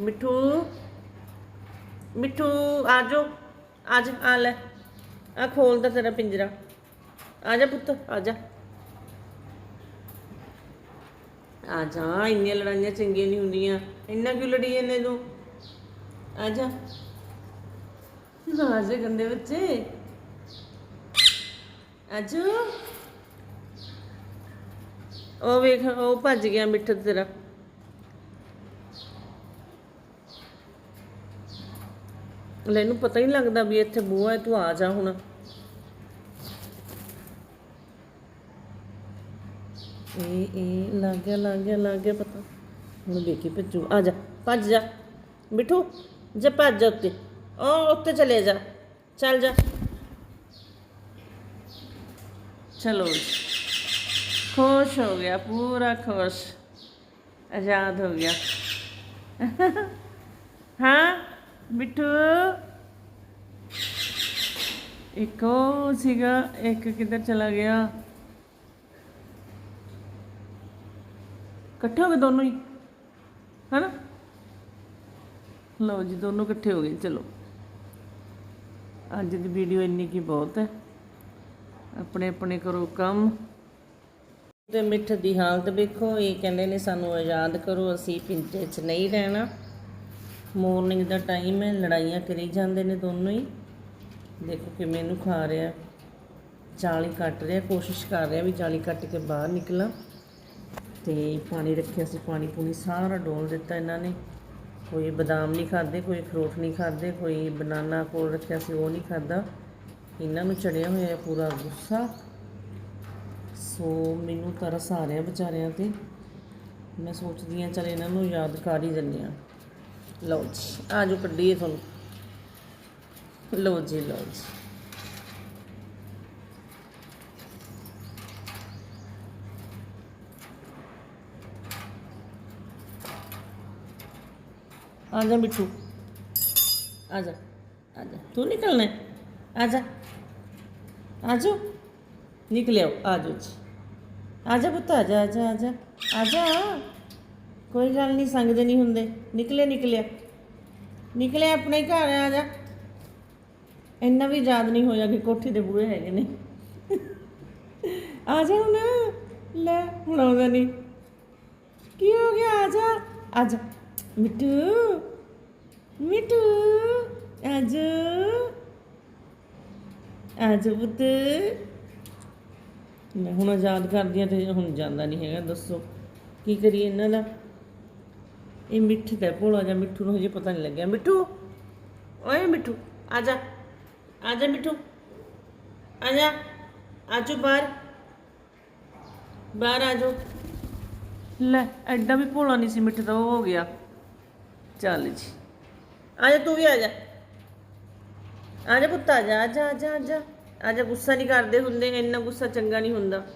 ਮਿੱਠੂ ਮਿੱਠੂ, ਆ ਜਾ ਆ ਆ ਲੈ। ਆ ਖੋਲਦਾ ਤੇਰਾ ਪਿੰਜਰਾ। ਆ ਜਾ ਪੁੱਤ, ਆ ਜਾ। ਆ ਜਾ, ਇੰਨੀਆਂ ਲੜਾਈਆਂ ਚੰਗੀਆਂ ਨਹੀਂ ਹੁੰਦੀਆਂ। ਇੰਨਾ ਕਿਉਂ ਲੜੀ ਜਾਂਦੇ ਤੂੰ? ਆ ਜਾ। ਨਾ ਜੇ ਗੰਦੇ ਬੱਚੇ। ਆਜੋ ਉਹ ਵੇਖ, ਉਹ ਭੱਜ ਗਿਆ ਮਿੱਠੂ ਤੇਰਾ। ਲੈ ਇਹਨੂੰ ਪਤਾ ਹੀ ਨਹੀਂ ਲੱਗਦਾ ਵੀ ਇੱਥੇ ਬੂਹਾ ਹੈ, ਤੂੰ ਆ ਜਾ ਹੁਣ। ਇਹ ਇਹ, ਲੱਗ ਗਿਆ ਲੱਗ ਗਿਆ ਲੱਗ ਗਿਆ ਪਤਾ। ਹੁਣ ਵੇਖੀ ਭੱਜੂ। ਆ ਜਾ, ਭੱਜ ਜਾ। ਮਿੱਠੂ, ਜੇ ਭੱਜ ਜਾ ਉੱਤੇ। ਉਹ ਉੱਤੇ ਚਲੇ ਜਾ। ਚੱਲ ਜਾ। ਚਲੋ ਖੁਸ਼ ਹੋ ਗਿਆ, ਪੂਰਾ ਖੁਸ਼। ਆਜ਼ਾਦ ਹੋ ਗਿਆ। ਹਾਂ? ਮਿੱਠੂ। ਇੱਕ ਉਹ ਸੀਗਾ, ਇੱਕ ਕਿੱਧਰ ਚਲਾ ਗਿਆ? ਇਕੱਠੇ ਹੋ ਗਏ ਦੋਨੋਂ ਹੀ? ਹੈਨਾ? ਲਓ ਜੀ, ਦੋਨੋਂ ਇਕੱਠੇ ਹੋ ਗਏ, ਚਲੋ। ਅੱਜ ਦੀ ਵੀਡੀਓ ਇੰਨੀ ਕੀ ਬਹੁਤ ਹੈ। ਆਪਣੇ ਆਪਣੇ ਕਰੋ ਕੰਮ। ਤੇ ਮਿੱਠ ਦੀ ਹਾਲਤ ਵੇਖੋ, ਇਹ ਕਹਿੰਦੇ ਨੇ ਸਾਨੂੰ ਆਜ਼ਾਦ ਕਰੋ, ਅਸੀਂ ਪਿੰਜਰੇ 'ਚ ਨਹੀਂ ਰਹਿਣਾ। ਮਾਰਨਿੰਗ ਦਾ ਟਾਈਮ ਹੈ, ਲੜਾਈਆਂ ਕਰੀ ਜਾਂਦੇ ਨੇ ਦੋਨੋਂ ਹੀ। ਦੇਖੋ ਕਿ ਮੈਨੂੰ ਖਾ ਰਿਹਾ। ਜਾਲੀ ਕੱਟ ਰਿਹਾ, ਕੋਸ਼ਿਸ਼ ਕਰ ਰਿਹਾ ਵੀ ਜਾਲੀ ਕੱਟ ਕੇ ਬਾਹਰ ਨਿਕਲਾਂ। ਤੇ ਪਾਣੀ ਰੱਖਿਆ ਸੀ, ਪਾਣੀ ਪੂਣੀ ਸਾਰਾ ਡੋਲ ਦਿੱਤਾ ਇਹਨਾਂ ਨੇ। ਕੋਈ ਬਦਾਮ ਨਹੀਂ ਖਾਦੇ ਕੋਈ ਅਖਰੋਟ ਨਹੀਂ ਖਾਦੇ ਕੋਈ ਬਨਾਨਾ ਕੋਲ ਰੱਖਿਆ ਸੀ, ਉਹ ਨਹੀਂ ਖਾਦਾ ਇਹਨਾਂ ਨੂੰ ਚੜਿਆ ਹੋਇਆ ਪੂਰਾ ਗੁੱਸਾ। ਸੋ ਮੈਨੂੰ ਤਰਸ ਆ ਰਿਹਾ ਵਿਚਾਰਿਆਂ ਤੇ। ਮੈਂ ਸੋਚਦੀ ਹਾਂ, ਚਲ ਇਹਨਾਂ ਨੂੰ ਯਾਦ ਕਰ ਹੀ ਦਿੰਦੇ ਹਾਂ। ਲਓ ਜੀ, ਆ ਜੋ ਕੱਢੀਏ ਤੁਹਾਨੂੰ। ਲਓ ਜੀ ਲਓ ਜੀ। ਆ ਜਾ ਮਿੱਠੂ। ਆ ਜਾ ਆ ਜਾ। ਤੂੰ ਨਿਕਲਣਾ ਆ ਜਾ। ਆ ਜਾ ਨਿਕਲਿਓ, ਆ ਜਾ ਜੀ। ਆ ਜਾ ਪੁੱਤ ਆ ਜਾ ਆ ਜਾ। ਆ ਜਾ। ਕੋਈ ਗੱਲ ਨਹੀਂ ਸੰਗਦੇ ਨਹੀਂ ਹੁੰਦੇ। ਨਿਕਲੇ, ਨਿਕਲਿਆ। ਨਿਕਲੇ ਆਪਣੇ ਘਰ ਆ ਜਾ। ਇੰਨਾ ਵੀ ਯਾਦ ਨਹੀਂ ਹੋਇਆ ਕਿ ਕੋਠੀ ਦੇ ਬੂਹੇ ਹੈਗੇ ਨੇ। ਆ ਜਾ ਹੁਣ। ਲੈ, ਹੁਣ ਆਉਂਦਾ ਨਹੀਂ ਕੀ ਹੋ ਗਿਆ? ਆ ਜਾ। ਆ ਜਾ। ਮਿੱਟੂ ਮਿੱਟੂ ਆ ਜਾ। ਆ ਜਾ ਪੁੱਤ। ਮੈਂ ਹੁਣ ਆਜ਼ਾਦ ਕਰਦੀ ਕਰਦੀਆਂ ਤੇ ਹੁਣ ਜਾਂਦਾ ਨਹੀਂ ਹੈਗਾ, ਦੱਸੋ। ਕੀ ਕਰੀਏ ਇਹਨਾਂ ਦਾ? ਇਹ ਮਿੱਠੂ ਦਾ ਭੋਲਾ ਜਾਂ ਮਿੱਠੂ ਨੂੰ ਹਜੇ ਪਤਾ ਨਹੀਂ ਲੱਗਿਆ। ਮਿੱਠੂ, ਓਏ ਮਿੱਠੂ, ਆ ਜਾ ਆ ਜਾ ਮਿੱਠੂ, ਆ ਜਾ ਆਜੋ ਬਾਹਰ ਬਾਹਰ ਆ ਜਾਓ। ਲੈ, ਐਡਾ ਵੀ ਭੋਲਾ ਨਹੀਂ ਸੀ, ਮਿੱਠੂ ਦਾ, ਉਹ ਹੋ ਗਿਆ। ਚੱਲ ਜੀ। ਆ ਜਾ, ਤੂੰ ਵੀ ਆ ਜਾ। ਆ ਜਾ ਪੁੱਤ, ਆ ਜਾ ਆ ਜਾ ਆ ਜਾ ਆ ਜਾ। ਆ ਜਾ, ਗੁੱਸਾ ਨਹੀਂ ਕਰਦੇ ਹੁੰਦੇ, ਇੰਨਾ ਗੁੱਸਾ ਚੰਗਾ ਨਹੀਂ ਹੁੰਦਾ।